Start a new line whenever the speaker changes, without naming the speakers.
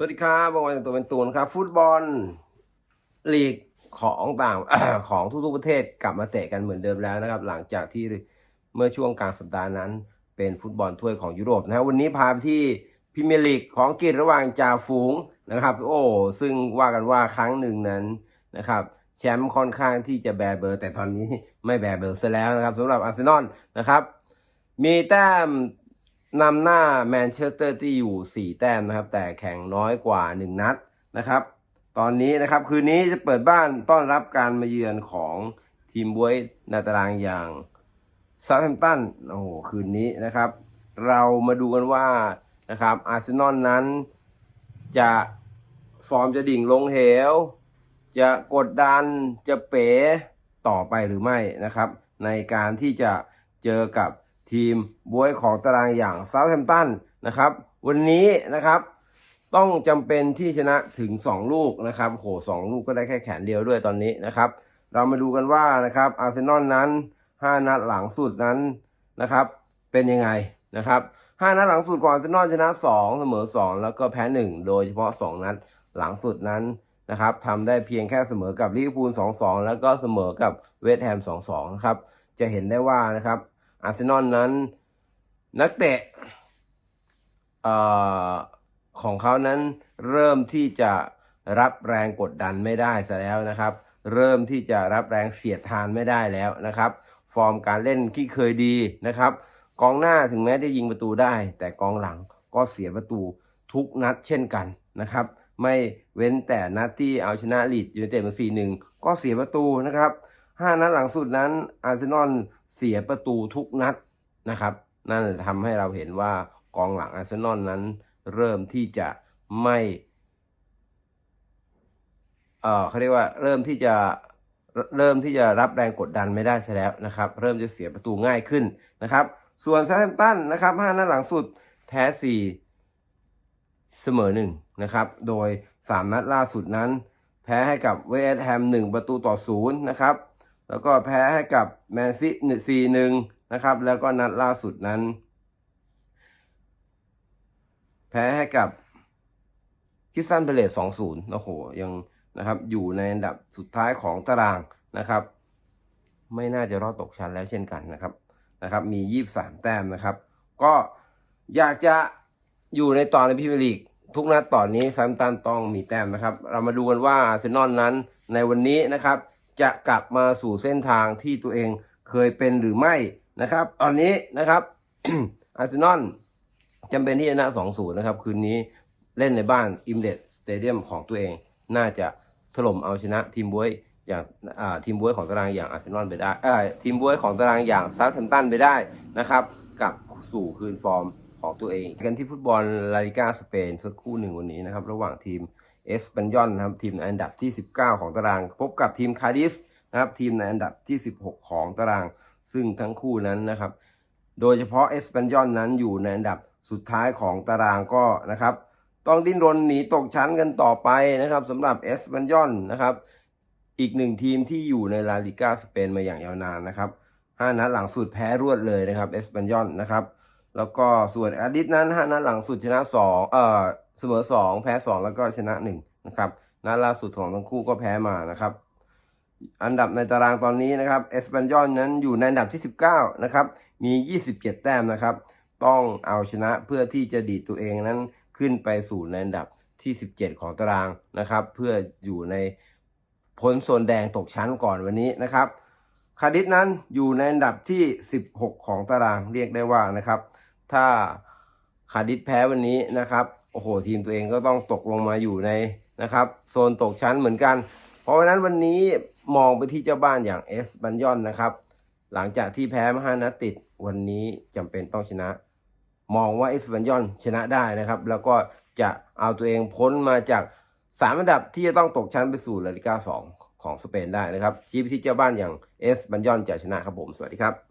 สวัสดีครับบางวันตัวเป็นตูนครับ ฟุตบอลลีกของต่างของทุกๆประเทศกลับมาเตะกันเหมือนเดิมแล้วนะครับ หลังจากที่เมื่อช่วงกลางสัปดาห์นั้น เป็นฟุตบอลถ้วยของยุโรปนะวันนี้พาไปที่พรีเมียร์ลีกของอังกฤษระหว่างจ่าฝูงนะครับ โอ้ซึ่งว่ากันว่าครั้งหนึ่งนั้นนะครับแชมป์ค่อนข้างที่จะแบเบอร์ แต่ตอนนี้ไม่แบเบอร์ซะแล้วนะครับสำหรับอาร์เซนอลนะครับมีแต้ม นำหน้าแมนเชสเตอร์ที่อยู่ 4 แต้มนะครับ แต่แข่งน้อยกว่า 1 นัดนะครับ ตอนนี้นะครับคืนนี้จะเปิดบ้านต้อนรับการมาเยือนของทีมบวยในตารางอย่างซาท์แฮมตันโอ้โหคืนนี้นะครับ เรามาดูกันว่านะครับอาร์เซนอลนั้นจะฟอร์มจะดิ่งลงเหว จะกดดันจะเป๋ต่อไปหรือไม่นะครับ ในการที่จะเจอกับ ทีมบวยของตารางอย่างเซาท์แฮมป์ตันนะครับ วันนี้นะครับต้องจำเป็นที่ชนะถึง 2 ลูกนะครับโหสองลูกก็ได้แค่แขนเดียวด้วยตอนนี้นะครับ เรามาดูกันว่านะครับอาร์เซนอลนั้น 5 นัดหลังสุดนั้นนะครับ เป็นยังไงนะครับ 5 นัดหลังสุดก่อนอาร์เซนอลชนะ 2 เสมอ 2 แล้วก็แพ้ 1 โดยเฉพาะ 2 นัดหลังสุดนั้นนะครับทำได้เพียงแค่เสมอกับลิเวอร์พูล 2-2 แล้วก็เสมอกับเวสต์แฮม 2-2 นะครับ จะเห็นได้ว่านะครับ อาร์เซนอลนั้น นักเตะของเขานั้นเริ่มที่จะรับแรงกดดันไม่ได้ซะแล้วนะครับ เริ่มที่จะรับแรงเสียดทานไม่ได้แล้วนะครับ ฟอร์มการเล่นที่เคยดีนะครับ กองหน้าถึงแม้จะยิงประตูได้ แต่กองหลังก็เสียประตูทุกนัดเช่นกันนะครับ ไม่เว้นแต่นัดที่เอาชนะลีดยูไนเต็ดมาสี่หนึ่งก็เสียประตูนะครับห้านัดหลังสุดนั้นอาร์เซนอล เสียประตูทุกนัดนะครับ นั่นทำให้เราเห็นว่ากองหลังอาร์เซนอลนั้นเริ่มที่จะไม่ เออเขาเรียกว่าเริ่มที่จะเริ่มที่จะรับแรงกดดันไม่ได้ซะแล้วนะครับ เริ่มจะเสียประตูง่ายขึ้นนะครับ ส่วนซาท์แฮมตันนะครับห้านัดหลังสุดแพ้สี่เสมอหนึ่งนะครับ โดยสามนัดล่าสุดนั้น แพ้ให้กับเวสต์แฮมหนึ่งประตูต่อศูนย์นะครับ แล้วก็แพ้ให้กับแมนซิซีหนึ่งนะครับ แล้วก็นัดล่าสุดนั้น แพ้ให้กับคิสซันเพเลสสองศูนย์โอ้โห ยังนะครับอยู่ในอันดับสุดท้ายของตารางนะครับ ไม่น่าจะรอดตกชั้นแล้วเช่นกันนะครับนะครับ มียี่สามแต้มนะครับ ก็อยากจะอยู่ในตอนในพรีเมียร์ลีก ทุกนัดตอนนี้ซัมตันต้องมีแต้มนะครับ เรามาดูกันว่าอาร์เซนอลนั้นในวันนี้นะครับ จะกลับมาสู่เส้นทางที่ตัวเองเคยเป็นหรือไม่นะครับ ตอนนี้นะครับอาร์เซนอลจำเป็นที่จะชนะ2-0นะครับ คืนนี้เล่นในบ้านอิมเดสสเตเดียมของตัวเองน่าจะถล่มเอาชนะทีมบวยอย่างทีมบวยของตารางอย่างอาร์เซนอลไปได้ทีมบวยของตารางอย่างซาท์แฮมตันไปได้นะครับกลับสู่คืนฟอร์มของตัวเอง กันที่ฟุตบอลลาลิกาสเปนสักคู่หนึ่งวันนี้นะครับ ระหว่างทีม เอสปันยอนนะครับทีมในอันดับที่ 19 ของตาราง พบกับทีมคาดิสนะครับทีมในอันดับที่ 16 ของตาราง ซึ่งทั้งคู่นั้นนะครับ โดยเฉพาะเอสปันยอนนั้นอยู่ในอันดับสุดท้ายของตารางก็นะครับ ต้องดิ้นรนหนีตกชั้นกันต่อไปนะครับสำหรับเอสปันยอนนะครับ อีกหนึ่งทีมที่อยู่ในลาลิกาสเปนมาอย่างยาวนานนะครับห้านัดหลังสุดแพ้รวดเลยนะครับเอสปันยอนนะครับ แล้วก็ส่วนอาดิสนั้นห้านัดหลังสุดชนะสองเอ่อเสมอสองแพ้สองแล้วก็ชนะหนึ่งนะครับนัดล่าสุดของทั้งคู่ก็แพ้มานะครับ อันดับในตารางตอนนี้นะครับเอสปันยอนนั้นอยู่ในอันดับที่ 19นะครับมี 27 แต้มนะครับ ต้องเอาชนะเพื่อที่จะดีดตัวเองนั้นขึ้นไปสู่ในอันดับที่ 17 ของตารางนะครับ เพื่ออยู่ในพ้นโซนแดงตกชั้นก่อนวันนี้นะครับ คาดิสนั้นอยู่ในอันดับที่ 16 ของตารางเรียกได้ว่านะครับ ถ้าคาดิสแพ้วันนี้นะครับ โอ้โห ทีมตัวเองก็ต้องตกลงมาอยู่ในนะครับ โซนตกชั้นเหมือนกัน เพราะฉะนั้นวันนี้มองไปที่เจ้าบ้านอย่างเอสบันยอนนะครับ หลังจากที่แพ้มาห้านัดติดวันนี้จำเป็นต้องชนะ มองว่าเอสบันยอนชนะได้นะครับ แล้วก็จะเอาตัวเองพ้นมาจากสามอันดับที่จะต้องตกชั้นไปสู่ลาลิกาสองของสเปนได้นะครับชี้ไปที่เจ้าบ้านอย่างเอสบันยอนจะชนะครับผม สวัสดีครับ